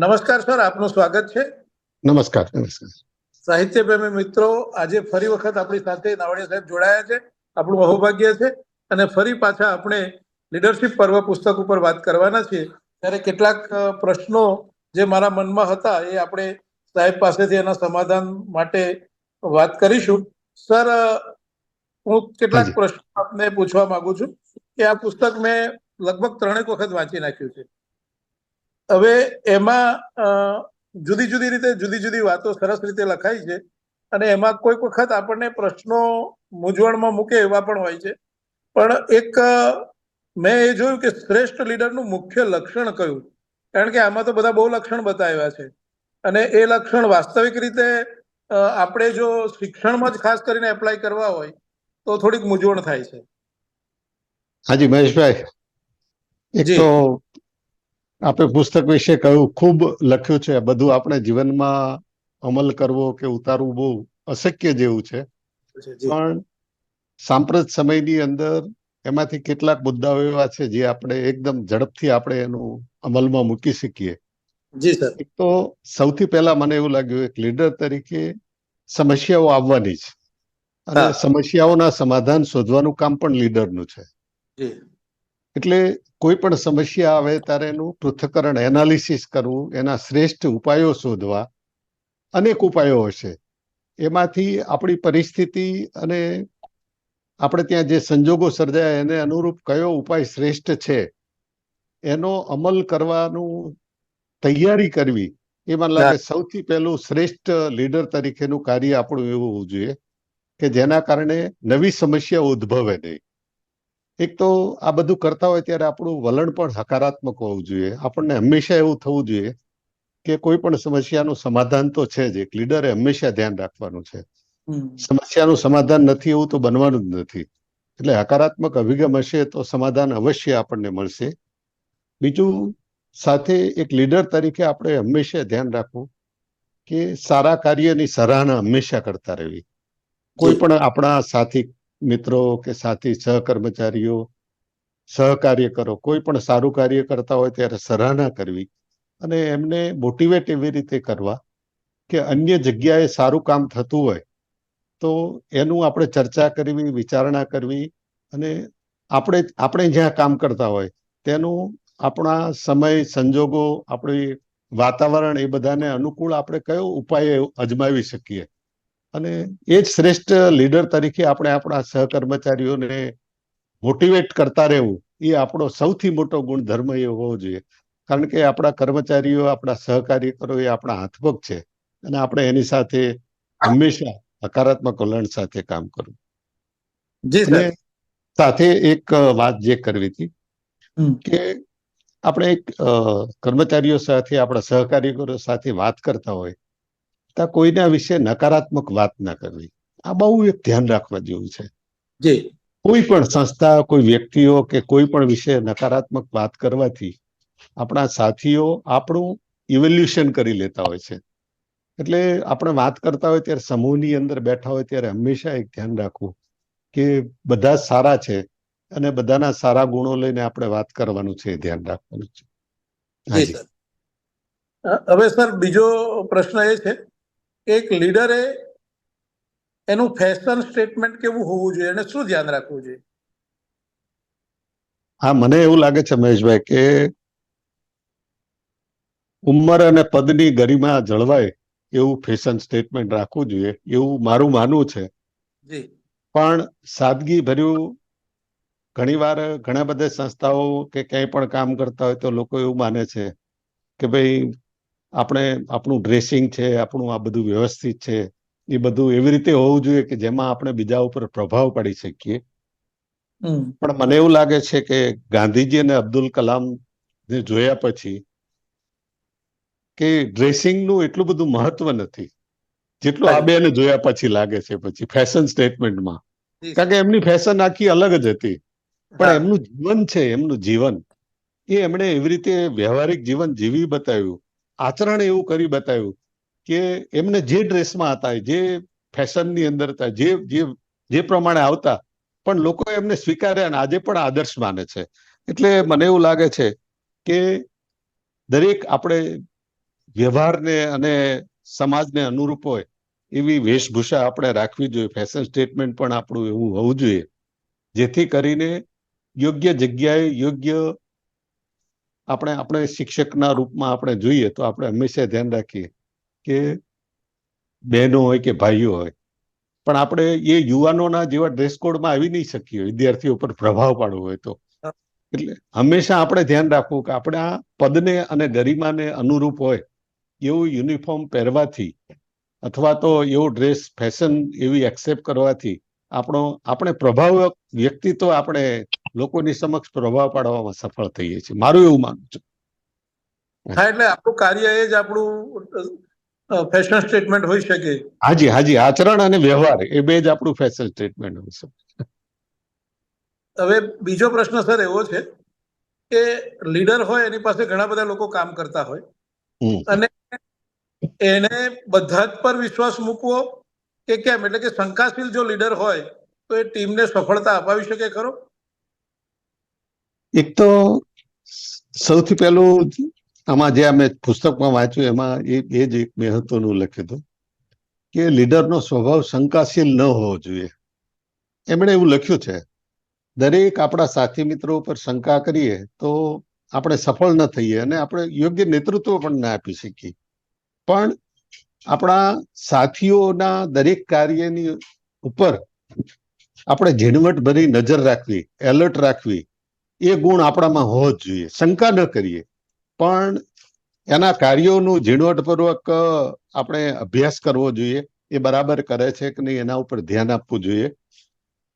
નમસ્કાર સર આપનું સ્વાગત છે. નમસ્કાર નમસ્કાર. સાહિત્ય પ્રેમી મિત્રો આજે ફરી વખત આપણી સાથે નાવડિયા સાહેબ જોડાયા છે આપણું અહોભાગ્ય છે અને ફરી પાછા આપણે લીડરશિપ પર્વ પુસ્તક ઉપર વાત કરવાના છીએ. ત્યારે કેટલાક પ્રશ્નો જે મારા મનમાં હતા એ આપણે સાહેબ પાસેથી એના સમાધાન માટે વાત કરીશું. સર હું કેટલાક પ્રશ્નો આપને પૂછવા માંગુ છું કે આ પુસ્તક મેં લગભગ ત્રણેક વખત વાંચી નાખ્યું છે. હવે એમાં જુદી જુદી રીતે જુદી જુદી વાતો સરસ રીતે લખાઈ છે અને એમાં કોઈક વખત આપણને પ્રશ્નો મૂંઝવણમાં મૂકે એવા પણ હોય છે. પણ એક મેં એ જોયું કે શ્રેષ્ઠ લીડરનું મુખ્ય લક્ષણ કયું? કારણ કે આમાં તો બધા બહુ લક્ષણ બતાવ્યા છે. અને એ લક્ષણ વાસ્તવિક રીતે આપણે જો શિક્ષણમાં જ ખાસ કરીને એપ્લાય કરવા હોય તો થોડીક મૂંઝવણ થાય છે. હાજી મહેશભાઈ એક તો આપે પુસ્તક વિશે કહ્યું ખૂબ લખ્યું છે બધું આપણે જીવનમાં અમલ કરવો કે ઉતારવું બહુ અશક્ય જેવું છે. પણ સાંપ્રત સમયની અંદર એમાંથી કેટલાક મુદ્દાઓ એવા છે જે આપણે એકદમ ઝડપથી આપણે એનું અમલમાં મૂકી શકીએ. જી સર. એક તો સૌથી પહેલા મને એવું લાગ્યું એક લીડર તરીકે સમસ્યાઓ આવવાની જ અને સમસ્યાઓના સમાધાન શોધવાનું કામ પણ લીડરનું છે. એટલે કોઈ પણ સમસ્યા આવે ત્યારે એનું પૃથ્થકરણ એનાલિસિસ કરવું એના શ્રેષ્ઠ ઉપાયો શોધવા અનેક ઉપાયો હશે. એમાંથી આપણી પરિસ્થિતિ અને આપણે ત્યાં જે સંજોગો સર્જાય એને અનુરૂપ કયો ઉપાય શ્રેષ્ઠ છે એનો અમલ કરવાનું તૈયારી કરવી એ મને લાગે સૌથી પહેલું શ્રેષ્ઠ લીડર તરીકેનું કાર્ય આપણું એવું હોવું જોઈએ કે જેના કારણે નવી સમસ્યા ઉદ્ભવે નહીં. એક તો આ બધું કરતા હોય ત્યારે આપણું વલણ પણ હકારાત્મક હોવું જોઈએ. આપણને હંમેશા એવું થવું જોઈએ કે કોઈ પણ સમસ્યાનું સમાધાન તો છે જ. એક લીડરે હંમેશા ધ્યાન રાખવાનું છે. સમસ્યાનું સમાધાન નથી એવું તો બનવાનું જ નથી. એટલે હકારાત્મક અભિગમ હશે તો સમાધાન અવશ્ય આપણને મળશે. બીજું સાથે એક લીડર તરીકે આપણે હંમેશા ધ્યાન રાખવું કે સારા કાર્યની સરાહના હંમેશા કરતા રહેવી. કોઈ પણ આપણા સાથી મિત્રો કે સાથી, સહકર્મચારીઓ સહકાર્યકરો કોઈ પણ સારું કાર્ય કરતા હોય ત્યારે સરાહના કરવી અને એમને મોટિવેટ એવી રીતે કરવા કે અન્ય જગ્યાએ સારું કામ થતું હોય તો એનું આપણે ચર્ચા કરવી, વિચારણા કરવી અને આપણે આપણે જ્યાં કામ કરતા હોય તેનું આપણા સમય, સંજોગો, આપણી વાતાવરણ એ બધાને અનુકૂળ આપણે કયો ઉપાય અજમાવી શકીએ? અને એ જ શ્રેષ્ઠ લીડર તરીકે આપણે આપણા સહકર્મચારીઓને મોટિવેટ કરતા રહેવું એ આપણો સૌથી મોટો ગુણધર્મ એ હોવો જોઈએ. કારણ કે આપણા કર્મચારીઓ આપણા સહકાર્યકરો એ આપણા હાથપગ છે અને આપણે એની સાથે હંમેશા હકારાત્મક વલણ સાથે કામ કરવું. જી સાથે એક વાત જે કરવી હતી કે આપણે એક કર્મચારીઓ સાથે આપણા સહકાર્યકરો સાથે વાત કરતા હોય ત્યાં કોઈના વિશે નકારાત્મક વાત ના કરવી. આ બહુ એક ધ્યાન રાખવા જેવું છે. જી. કોઈ પણ સંસ્થા કોઈ વ્યક્તિઓ કે કોઈ પણ વિશે નકારાત્મક વાત કરવાથી આપણા સાથીઓ આપણું ઇવોલ્યુશન કરી લેતા હોય છે. એટલે આપણે વાત કરતા હોય ત્યારે સમૂહની અંદર બેઠા હોય ત્યારે હંમેશા એક ધ્યાન રાખવું કે બધા સારા છે અને બધાના સારા ગુણો લઈને આપણે વાત કરવાનું છે ધ્યાન રાખવાનું છે. હવે સર બીજો પ્રશ્ન એ છે એક લીડરે એનું ફેશન સ્ટેટમેન્ટ કેવું હોવું જોઈએ અને શું ધ્યાન રાખવું જોઈએ? હા મને એવું લાગે છે મહેશભાઈ કે ઉંમર અને પદની ગરિમા જળવાય એવું ફેશન સ્ટેટમેન્ટ રાખવું જોઈએ એવું મારું માનવું છે. પણ સાદગી ભર્યું ઘણીવાર ઘણા બધા સંસ્થાઓ કે ક્યાંય પણ કામ કરતા હોય તો લોકો એવું માને છે કે ભાઈ આપણે આપણું ડ્રેસિંગ છે આપણું આ બધું વ્યવસ્થિત છે એ બધું એવી રીતે હોવું જોઈએ કે જેમાં આપણે બીજા ઉપર પ્રભાવ પાડી શકીએ. પણ મને એવું લાગે છે કે ગાંધીજી અને અબ્દુલ કલામ ને જોયા પછી કે ડ્રેસિંગનું એટલું બધું મહત્વ નથી. જેટલું આ બેને જોયા પછી લાગે છે પછી ફેશન સ્ટેટમેન્ટમાં કારણ કે એમની ફેશન આખી અલગ જ હતી. પણ એમનું જીવન છે એમનું જીવન. એ એમણે એવી રીતે વ્યવહારિક જીવન જીવી બતાવ્યું. આચરણ એવું કરી બતાવ્યું કે એમને જે ડ્રેસમાં હતા, જે ફેશનની અંદર હતા, જે જે જે પ્રમાણે આવતા, પણ લોકો એમને સ્વીકાર્યા અને આજે પણ આદર્શ માને છે. એટલે મને એવું લાગે છે કે દરેક આપણે વ્યવહારને અને સમાજને અનુરૂપ હોય એવી વેશભૂષા આપણે રાખવી જોઈએ. ફેશન સ્ટેટમેન્ટ પણ આપણું એવું હોવું જોઈએ. જેથી કરીને યોગ્ય જગ્યાએ યોગ્ય આપણે આપણે શિક્ષકના રૂપમાં આપણે જોઈએ તો આપણે હંમેશા ધ્યાન રાખીએ કે બહેનો હોય કે ભાઈઓ હોય. પણ આપણે એ યુવાનોના જેવા ડ્રેસ કોડમાં આવી નહીં શકીએ વિદ્યાર્થીઓ પર પ્રભાવ પાડવો હોય તો. એટલે હંમેશા આપણે ધ્યાન રાખવું કે આપણે આ પદને અને ગરિમાને અનુરૂપ હોય એવું યુનિફોર્મ પહેરવાથી અથવા તો એવો ડ્રેસ ફેશન એવી એક્સેપ્ટ કરવાથી આપણો આપણે પ્રભાવ વ્યક્તિત્વ આપણે લોકોની સમક્ષ પ્રભાવ પાડવામાં સફળ થઈએ છીએ. મારું એવું માનવું છે. હા એટલે આપણું કાર્ય એ જ આપણું ફેશન સ્ટેટમેન્ટ હોઈ શકે. હાજી હાજી. આચરણ અને વ્યવહાર એ બે જ આપણું ફેશન સ્ટેટમેન્ટ છે હવે બીજો પ્રશ્ન સર એવો છે કે લીડર હોય એની પાસે ઘણા બધા લોકો કામ કરતા હોય અને એને બધા જ પર વિશ્વાસ મૂકવો કે કેમ? એટલે કે શંકાશીલ જો લીડર હોય તો એ ટીમને સફળતા અપાવી શકે ખરો? એક તો સૌથી પહેલું આમાં જે અમે પુસ્તકમાં વાંચ્યું, એમાં એ એ જ એક મહત્વનું લખ્યું હતું કે લીડરનો સ્વભાવ શંકાશીલ ન હોવો જોઈએ. એમણે એવું લખ્યું છે, દરેક આપણા સાથી મિત્રો ઉપર શંકા કરીએ તો આપણે સફળ ન થઈએ અને આપણે યોગ્ય નેતૃત્વ પણ ના આપી શકીએ. પણ આપણા સાથીઓના દરેક કાર્યની ઉપર આપણે ઝીણવટ ભરી નજર રાખવી, એલર્ટ રાખવી એ ગુણ આપણામાં હોવો જ જોઈએ. શંકા ન કરીએ. પણ એના કાર્યોનું ઝીણવટપૂર્વક આપણે અભ્યાસ કરવો જોઈએ. એ બરાબર કરે છે કે નહીં એના ઉપર ધ્યાન આપવું જોઈએ.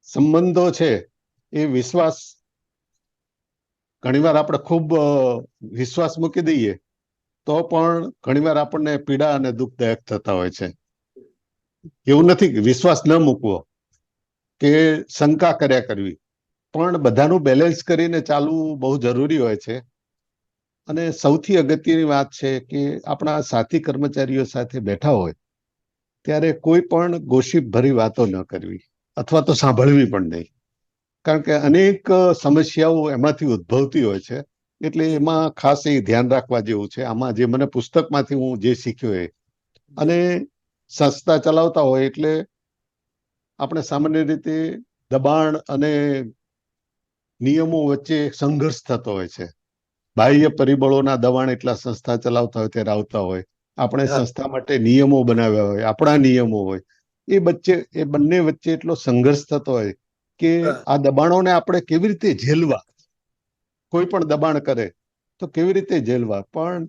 સંબંધો છે એ વિશ્વાસ ઘણીવાર આપણે ખૂબ વિશ્વાસ મૂકી દઈએ તો પણ ઘણીવાર આપણને પીડા અને દુઃખદાયક થતા હોય છે. એવું નથી વિશ્વાસ ન મૂકવો કે શંકા કર્યા કરવી. પણ બધાનું બેલેન્સ કરીને ચાલવું બહુ જરૂરી હોય છે. અને સૌથી અગત્યની વાત છે કે આપણા સાથી કર્મચારીઓ સાથે બેઠા હોય, ત્યારે કોઈ પણ ગોશીપ ભરી વાતો ન કરવી, અથવા તો સાંભળવી પણ નહીં. કારણ કે અનેક સમસ્યાઓ એમાંથી ઉદ્ભવતી હોય છે, એટલે એમાં ખાસ એ ધ્યાન રાખવા જેવું છે. આમાં જે મને પુસ્તકમાંથી હું જે શીખ્યો એ. અને સંસ્થા ચલાવતા હોય એટલે આપણે સામાન્ય રીતે દબાણ અને નિયમો વચ્ચે સંઘર્ષ થતો હોય છે. બાહ્ય પરિબળોના દબાણ એટલા સંસ્થા ચલાવતા હોય ત્યારે આવતા હોય. આપણે સંસ્થા માટે નિયમો બનાવ્યા હોય આપણા નિયમો હોય. એ વચ્ચે એ બંને વચ્ચે એટલો સંઘર્ષ થતો હોય કે. આ દબાણોને આપણે કેવી રીતે ઝેલવા? કોઈ પણ દબાણ કરે તો કેવી રીતે ઝેલવા? પણ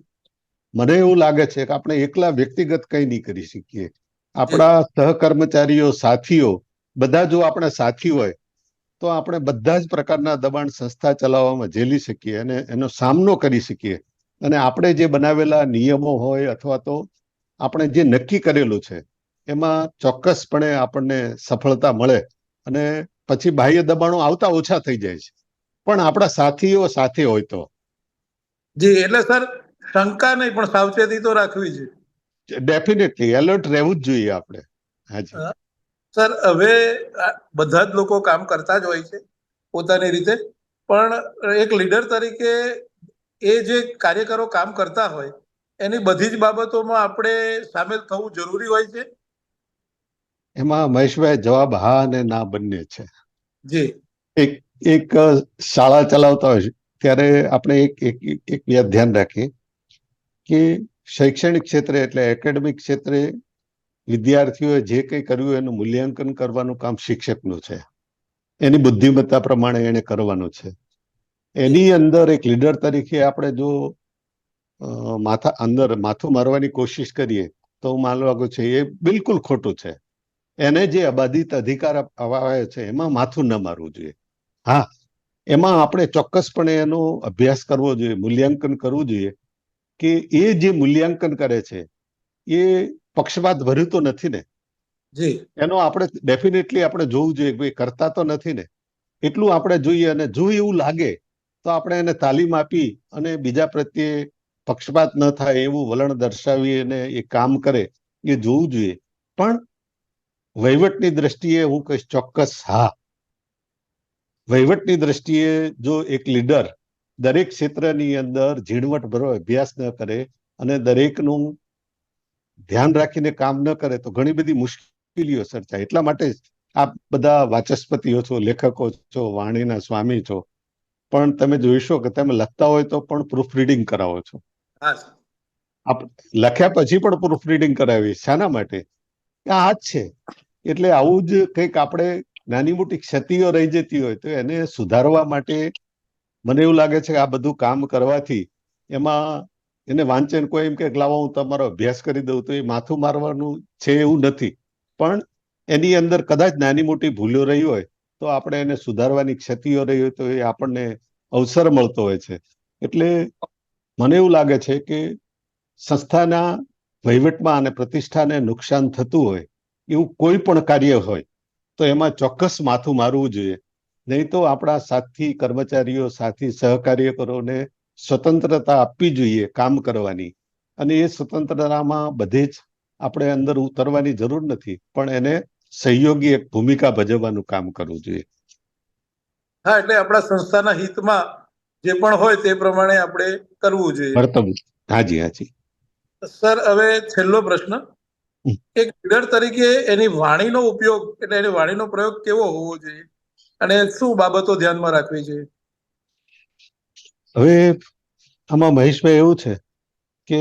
મને એવું લાગે છે કે આપણે એકલા વ્યક્તિગત કંઈ નહીં કરી શકીએ. આપણા સહકર્મચારીઓ સાથીઓ બધા જો આપણે સાથી હોય તો આપણે બધા જ પ્રકારના દબાણ સંસ્થા ચલાવવામાં ઝેલી શકીએ અને એનો સામનો કરી શકીએ. અને આપણે જે બનાવેલા નિયમો હોય અથવા તો આપણે જે નક્કી કરેલું છે એમાં ચોક્કસપણે આપણને સફળતા મળે અને પછી બાહ્ય દબાણો આવતા ઓછા થઈ જાય છે. પણ આપણા સાથીઓ સાથે હોય તો. જી એટલે સર શંકા નહીં પણ સાવચેતી તો રાખવી છે ડેફિનેટલી એલર્ટ રહેવું જ જોઈએ આપણે. હાજી. સર હવે બધા જ લોકો કામ કરતા જ હોય છે પોતાની રીતે. પણ એક લીડર તરીકે એ જે કાર્યકરો કામ કરતા હોય એની બધી જ બાબતોમાં આપણે સામેલ થવું જરૂરી હોય છે? એમાં મહેશભાઈ જવાબ હા અને ના બંને છે. જી. એક એક શાળા ચલાવતા હોય છે ત્યારે આપણે એક એક એક યાદ ધ્યાન રાખીએ કે શૈક્ષણિક ક્ષેત્રે એટલે એકેડેમિક ક્ષેત્રે વિદ્યાર્થીઓએ જે કંઈ કર્યું એનું મૂલ્યાંકન કરવાનું કામ શિક્ષકનું છે. એની બુદ્ધિમત્તા પ્રમાણે એને કરવાનું છે. એની અંદર એક લીડર તરીકે આપણે જો માથા અંદર માથું મારવાની કોશિશ કરીએ, તો હું માનવા માંગુ છું એ બિલકુલ ખોટું છે. એને જે અબાધિત અધિકાર અપ- અપાયો છે, એમાં માથું ન મારવું જોઈએ. હા, એમાં આપણે ચોક્કસપણે એનો અભ્યાસ કરવો જોઈએ, મૂલ્યાંકન કરવું જોઈએ, કે એ જે મૂલ્યાંકન કરે છે, એ પક્ષપાત ભર્યું તો નથી ને? જી. એનો આપણે ડેફિનેટલી આપણે જોવું જોઈએ ભાઈ કરતા તો નથી ને? એટલું આપણે જોઈએ અને જો એવું લાગે તો આપણે એને તાલીમ આપી અને બીજા પ્રત્યે પક્ષપાત ન થાય એવું વલણ દર્શાવી અને એ કામ કરે એ જોવું જોઈએ. પણ વહીવટની દ્રષ્ટિએ હું કહીશ ચોક્કસ હા. વહીવટની દ્રષ્ટિએ જો એક લીડર દરેક ક્ષેત્રની અંદર ઝીણવટભરો અભ્યાસ ન કરે અને દરેકનું ધ્યાન રાખીને કામ ન કરે તો ઘણી બધી મુશ્કેલીઓ સર્જાય. એટલા માટે આપ બધા વાચસ્પતિઓ છો લેખકો છો વાણીના સ્વામી છો. પણ તમે જોઈશો કે તમે લખતા હોય તો પણ પ્રૂફ રીડિંગ કરાવો છો. આપ લખ્યા પછી પણ પ્રૂફ રીડિંગ કરાવી. શાના માટે? આ જ છે. એટલે આવું જ કંઈક આપણે નાની મોટી ક્ષતિઓ રહી જતી હોય તો એને સુધારવા માટે મને એવું લાગે છે કે આ બધું કામ કરવાથી એમાં એને વાંચન કોઈ એમ કે લાવો, હું તમારો અભ્યાસ કરી દઉં, તો એ માથું મારવાનું છે એવું નથી. પણ એની અંદર કદાચ નાની મોટી ભૂલો રહી હોય, તો આપણે એને સુધારવાની ક્ષતિઓ રહી હોય, તો એ આપણને અવસર મળતો હોય છે. એટલે મને એવું લાગે છે કે સંસ્થાના વહીવટમાં અને પ્રતિષ્ઠાને નુકસાન થતું હોય, એવું કોઈ પણ કાર્ય હોય, તો એમાં ચોક્કસ માથું મારવું જોઈએ. નહીં તો આપણા સાથી કર્મચારીઓ, સાથી સહકાર્યકરોને સ્વતંત્રતા આપવી જોઈએ કામ કરવાની. અને એ સ્વતંત્રતામાં બધે જ આપણે અંદર ઉતરવાની જરૂર નથી પણ એને સહયોગી એક ભૂમિકા ભજવવાનું કામ કરવું જોઈએ. હા એટલે આપણા સંસ્થાના હિતમાં જે પણ હોય તે પ્રમાણે આપણે કરવું જોઈએ. વર્તવ્ય હાજી હાજી. સર હવે છેલ્લો પ્રશ્ન. એક લીડર તરીકે એની વાણીનો ઉપયોગ એટલે એની વાણીનો પ્રયોગ કેવો હોવો જોઈએ? અને શું બાબતો ધ્યાનમાં રાખવી જોઈએ? હવે આમાં મહેશભાઈ એવું છે કે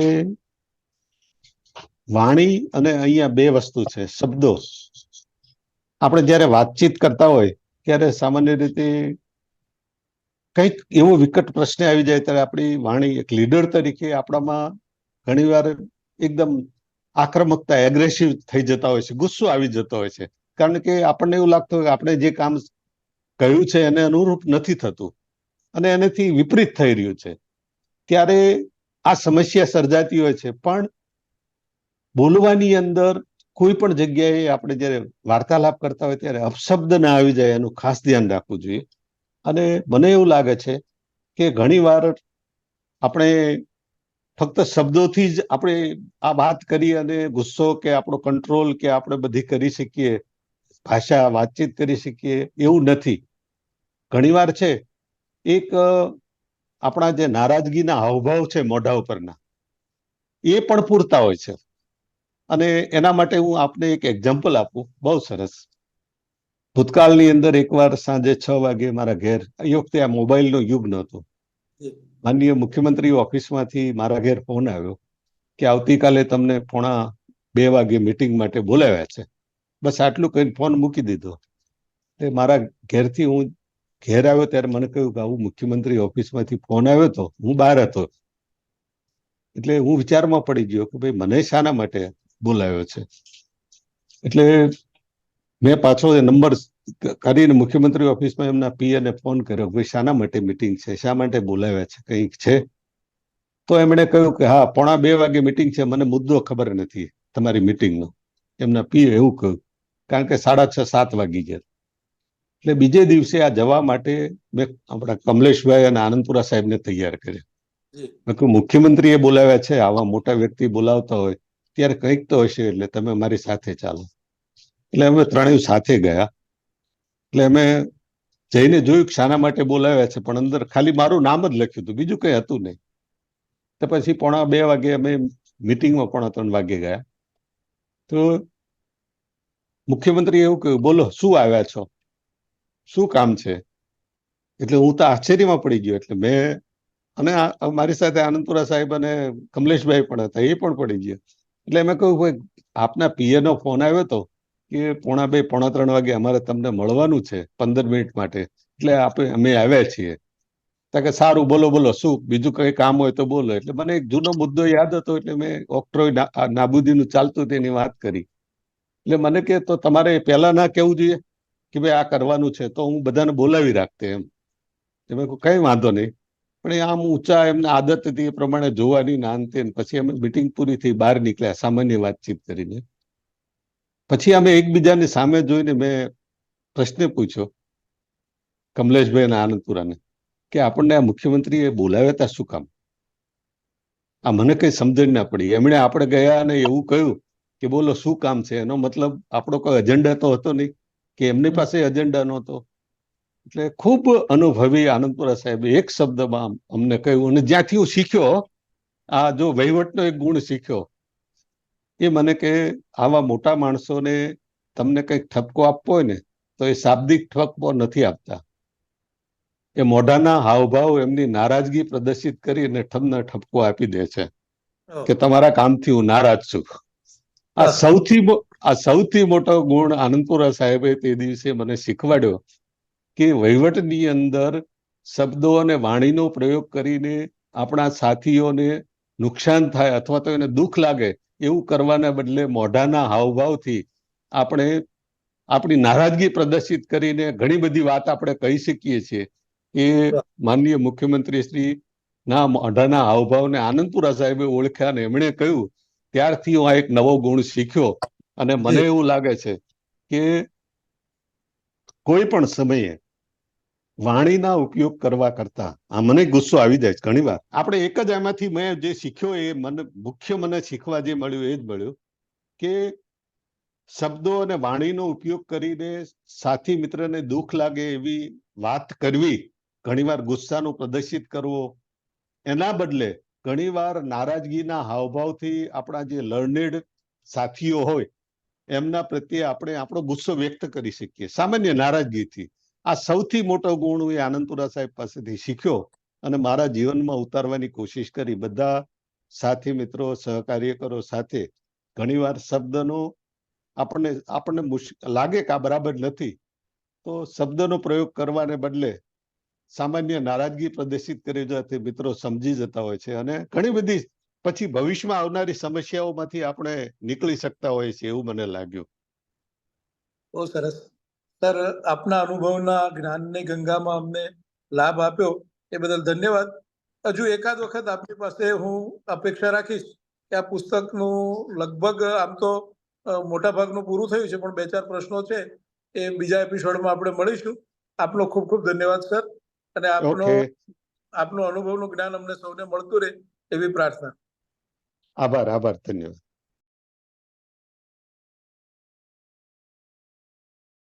વાણી અને અહીંયા બે વસ્તુ છે, શબ્દો. આપણે જ્યારે વાતચીત કરતા હોય, ત્યારે સામાન્ય રીતે કંઈક એવો વિકટ પ્રશ્ન આવી જાય ત્યારે આપણી વાણી એક લીડર તરીકે આપણામાં ઘણીવાર એકદમ આક્રમકતા એગ્રેસિવ થઈ જતા હોય છે, ગુસ્સો આવી જતો હોય છે. કારણ કે આપણને એવું લાગતું હોય કે આપણે જે કામ કહ્યું છે એને અનુરૂપ નથી થતું. અને એનાથી વિપરીત થઈ રહ્યું છે. ત્યારે આ સમસ્યા સર્જાતી હોય છે. પણ બોલવાની અંદર કોઈ પણ જગ્યાએ આપણે જ્યારે વાર્તાલાપ કરતા હોય ત્યારે અપશબ્દ ના આવી જાય એનું ખાસ ધ્યાન રાખવું જોઈએ. અને મને એવું લાગે છે કે ઘણીવાર આપણે ફક્ત શબ્દોથી જ આપણે આ વાત કરી અને ગુસ્સો કે આપણો કંટ્રોલ કે આપણે બધી કરી શકીએ, ભાષા વાતચીત કરી શકીએ એવું નથી. ઘણીવાર છે એક આપણા જે નારાજગીના હાવભાવ છે મોઢા ઉપરના એ પણ પૂરતા હોય છે. અને એના માટે હું આપને એક એક્ઝામ્પલ આપું બહુ સરસ. ભૂતકાળની અંદર એકવાર સાંજે છ વાગે મારા ઘેર એ વખતે આ મોબાઈલનો યુગ નહોતો. માનનીય મુખ્યમંત્રી ઓફિસમાંથી મારા ઘેર ફોન આવ્યો કે આવતીકાલે તમને પોણા બે વાગે મીટિંગ માટે બોલાવ્યા છે. બસ આટલું કહીને ફોન મૂકી દીધો. એટલે મારા ઘેરથી હું ઘેર આવ્યો ત્યારે મને કહ્યું કે આવું મુખ્યમંત્રી ઓફિસમાંથી ફોન આવ્યો તો હું બહાર હતો. એટલે હું વિચારમાં પડી ગયો કે ભાઈ મને શાના માટે બોલાવ્યો છે. એટલે મેં પાછો એ નંબર કરીને મુખ્યમંત્રી ઓફિસમાં એમના પીએને ફોન કર્યો કે શાના માટે મિટિંગ છે, શા માટે બોલાવ્યા છે, કંઈક છે? તો એમણે કહ્યું કે હા, પોણા બે વાગે મિટિંગ છે, મને મુદ્દો ખબર નથી તમારી મિટિંગનો. એમના પીએ એવું કહ્યું. કારણ કે સાડા છ, સાત વાગી ગયા. એટલે બીજે દિવસે આ જવા માટે મેં આપણા કમલેશભાઈ અને આનંદપુરા સાહેબને તૈયાર કર્યા. કહ્યું મુખ્યમંત્રીએ બોલાવ્યા છે આવા મોટા વ્યક્તિ બોલાવતા હોય ત્યારે કંઈક તો હશે એટલે તમે મારી સાથે ચાલો. એટલે અમે ત્રણેય સાથે ગયા. એટલે અમે જઈને જોયું કે શાના માટે બોલાવ્યા છે પણ અંદર ખાલી મારું નામ જ લખ્યું હતું બીજું કંઈ હતું નહીં. તો પછી પોણા બે વાગે અમે મિટિંગમાં પોણા ત્રણ વાગે ગયા. તો મુખ્યમંત્રી એવું કહ્યું બોલો શું આવ્યા છો? શું કામ છે? એટલે હું તો આશ્ચર્યમાં પડી ગયો. એટલે મેં અને મારી સાથે આનંદપુરા સાહેબ અને કમલેશભાઈ પણ હતા, એ પણ પડી ગયા. એટલે મેં કહ્યું, ભાઈ, આપના પીએ નો ફોન આવ્યો હતો કે પોણા બે પોણા ત્રણ વાગે અમારે તમને મળવાનું છે પંદર મિનિટ માટે. એટલે આપણે અમે આવ્યા છીએ. કે, સારું, બોલો બોલો, શું? બીજું કઈ કામ હોય તો બોલો. એટલે મને એક જૂનો મુદ્દો યાદ હતો, એટલે મેં ઓક્ટ્રોય નાબૂદીનું ચાલતું તેની વાત કરી. એટલે મને કે, તો તમારે પહેલા ના કેવું જોઈએ? કે ભાઈ આ કરવાનું છે તો હું બધાને બોલાવી રાખતે એમ. એમાં કહ્યું, કઈ વાંધો નહીં. પણ એ આમ ઊંચા એમને આદત હતી એ પ્રમાણે જોવાની નાનતે પછી અમે મિટિંગ પૂરી થઈ, બહાર નીકળ્યા, સામાન્ય વાતચીત કરીને. પછી અમે એકબીજાની સામે જોઈને મેં પ્રશ્ન પૂછ્યો, કમલેશભાઈ અને આનંદપુરાને, કે આપણને આ મુખ્યમંત્રીએ બોલાવ્યા હતા શું કામ? આ મને કઈ સમજણ ના પડી. એમણે આપણે ગયા અને એવું કહ્યું કે બોલો શું કામ છે? એનો મતલબ આપણો કોઈ એજન્ડા તો હતો નહીં. કે એમની પાસે એજન્ડા નહોતો. એટલે ખૂબ અનુભવી આનંદપુરા સાહેબે એક શબ્દમાં અમને કહ્યું અને જ્યાંથી હું શીખ્યો આ જો વહીવટનો એક ગુણ શીખ્યો એ મને કે આવા મોટા માણસોને તમને કંઈક ઠપકો આપવો હોય ને તો એ શાબ્દિક ઠપકો નથી આપતા. એ મોઢાના હાવભાવ એમની નારાજગી પ્રદર્શિત કરી અને ઠમને ઠપકો આપી દે છે. કે તમારા કામથી હું નારાજ છું. આ સૌથી આ સૌથી મોટો ગુણ આનંદપુરા સાહેબે તે દિવસે મને શીખવાડ્યો કે વહીવટની અંદર શબ્દો અને વાણીનો પ્રયોગ કરીને આપણા સાથીઓને નુકસાન થાય અથવા તો એને દુઃખ લાગે એવું કરવાના બદલે મોઢાના હાવભાવથી આપણે આપણી નારાજગી પ્રદર્શિત કરીને ઘણી બધી વાત આપણે કહી શકીએ છીએ એ માનનીય મુખ્યમંત્રી શ્રી ના મોઢાના હાવભાવને આનંદપુરા સાહેબે ઓળખ્યા ને એમણે કહ્યું, ત્યારથી હું આ એક નવો ગુણ શીખ્યો. અને મને એવું લાગે છે કે કોઈ પણ સમયે વાણીના ઉપયોગ કરવા કરતા આ મને ગુસ્સો આવી જાય છે ઘણી વાર. આપણે એક જ એમાંથી મેં જે શીખ્યો એ મને મુખ્ય મને શીખવા જે મળ્યું એ જ મળ્યું કે શબ્દો અને વાણીનો ઉપયોગ કરીને સાથી મિત્રને દુઃખ લાગે એવી વાત કરવી ઘણીવાર ગુસ્સાનું પ્રદર્શિત કરવો એના બદલે ઘણીવાર નારાજગીના હાવભાવથી આપણા જે લર્નેડ સાથીઓ હોય એમના પ્રત્યે આપણે આપણો ગુસ્સો વ્યક્ત કરી શકીએ. સામાન્ય નારાજગીથી. આ સૌથી મોટો ગુણ હું આનંદપુરા સાહેબ પાસેથી શીખ્યો અને મારા જીવનમાં ઉતારવાની કોશિશ કરી. બધા સાથી મિત્રો, સહકાર્યકરો સાથે ઘણીવાર શબ્દનો આપણને આપણને લાગે કે આ બરાબર નથી. તો શબ્દનો પ્રયોગ કરવાને બદલે સામાન્ય નારાજગી પ્રદર્શિત કરી. જવાથી મિત્રો સમજી જતા હોય છે અને ઘણી બધી પછી ભવિષ્યમાં આવનારી સમસ્યાઓમાંથી આપણે નીકળી શકતા હોઈએ છીએ એવું મને લાગ્યું. બહુ સરસ. સર આપના અનુભવના જ્ઞાનની ગંગામાં અમને લાભ આપ્યો એ બદલ ધન્યવાદ. હજુ એકાદ વખત આપની પાસે હું અપેક્ષા રાખીશ કે આ પુસ્તકનું લગભગ આમ તો મોટા ભાગનું પૂરું થયું છે પણ બે ચાર પ્રશ્નો છે એ બીજા એપિસોડમાં આપણે મળીશું. આપનો ખૂબ ખૂબ ધન્યવાદ સર. અને આપનો આપનો આપનું અનુભવનું જ્ઞાન અમને સૌને મળતું રહે એવી પ્રાર્થના. આભાર આભાર ધન્યવાદ